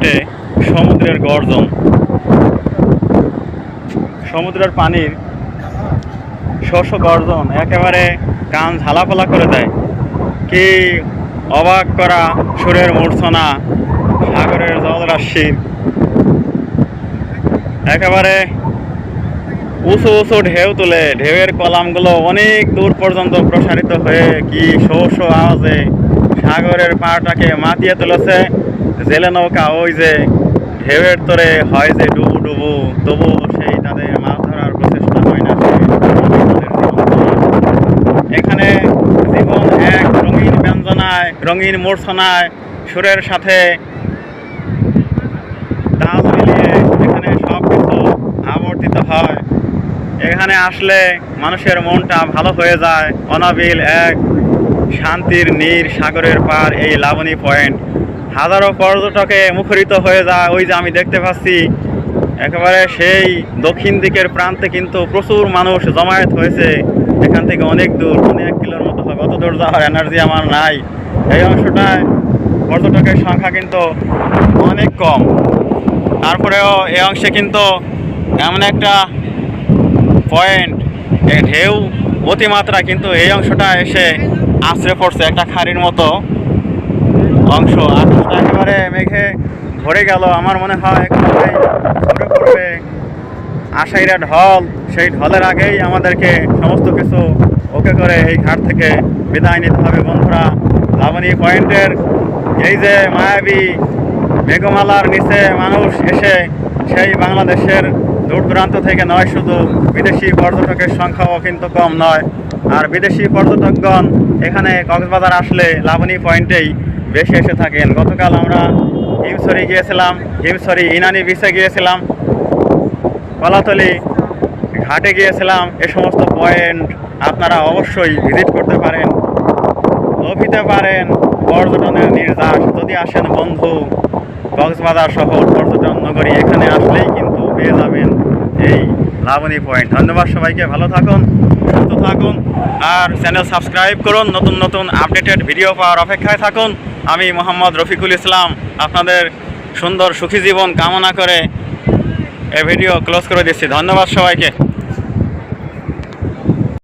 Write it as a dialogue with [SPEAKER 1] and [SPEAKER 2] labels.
[SPEAKER 1] পয়েন্টে সমুদ্রের গর্জন। সমুদ্রের পানির শস্য গর্জন একেবারে কান ঝালাপালা করে দেয়। কি অবাক করা সুরের মূর্ছনা, সাগরের জলরাশির একেবারে উঁচু উঁচু ঢেউ তুলে ঢেউয়ের কলামগুলো অনেক দূর পর্যন্ত প্রসারিত হয়ে কি শো শো আওয়াজে সাগরের পাড়টাকে মাতিয়ে তুলেছে। জেলে নৌকা, ওই যে ঢেউয়ের তোরে হয় যে ডুবু ডুবু তবু সেই তাদের মাছ ধরার প্রচেষ্টা হয় না। এখানে জীবন এক রঙিন ব্যঞ্জনায়, রঙিন মূর্ছনায়, সুরের সাথে তাল মিলিয়ে এখানে সব কিছু আবর্তিত হয় এখানে আসলে মানুষের মনটা ভালো হয়ে যায়, অনাবিল এক শান্তির নীর সাগরের পার এই লাবণী পয়েন্ট হাজারো পর্যটকে মুখরিত হয়ে যায়, ওই যে আমি দেখতে পাচ্ছি। একেবারে সেই দক্ষিণ দিকের প্রান্তে কিন্তু প্রচুর মানুষ জমায়েত হয়েছে। এখান থেকে অনেক দূর অনেক কিলোর মতো হবে। অত দূর যাওয়ার এনার্জি আমার নাই। এই অংশটায় পর্যটকের সংখ্যা কিন্তু অনেক কম। তারপরেও এই অংশে কিন্তু এমন একটা পয়েন্ট ঢেউ, অতিমাত্রা কিন্তু এই অংশটা এসে আশ্রে পড়ছে একটা খাড়ির মতো। অংশ। আকাশটা একেবারে মেঘে ভরে গেল। আমার মনে হয় একেবারেই ভরে পড়বে। আশাইরা ঢল, সেই ঢলের আগেই আমাদেরকে সমস্ত কিছু ওকে করে এই ঘাট থেকে বিদায় নিতে হবে, বন্ধুরা। লাবণী পয়েন্টের এই যে মায়াবী মেঘমালার নিচে মানুষ এসে সেই বাংলাদেশের দূর দূরান্ত থেকে নয়, শুধু বিদেশি পর্যটকের সংখ্যাও কিন্তু কম নয়। আর বিদেশি পর্যটকগণ এখানে কক্সবাজার আসলে লাবণী পয়েন্টেই বেশি এসে থাকেন। গতকাল আমরা হিমসরি গিয়েছিলাম হিমসরি ইনানি বিচে গিয়েছিলাম, কলাতলি ঘাটে গিয়েছিলাম। এ সমস্ত পয়েন্ট আপনারা অবশ্যই ভিজিট করতে পারেন অভিতে পারেন, পর্যটনের নির্যাস। যদি আসেন বন্ধু, কক্সবাজার শহর, পর্যটন নগরী, এখানে আসলেই কিন্তু পেয়ে যাবেন এই লাবণী পয়েন্ট ধন্যবাদ সবাইকে, ভালো থাকুন, সুস্থ থাকুন, আর চ্যানেল সাবস্ক্রাইব করুন। নতুন নতুন আপডেটেড ভিডিও পাওয়ার অপেক্ষায় থাকুন। আমি মোহাম্মদ রফিকুল ইসলাম। আপনাদের সুন্দর সুখী জীবন কামনা করে এ ভিডিও ক্লোজ করে দিচ্ছি। ধন্যবাদ সবাইকে।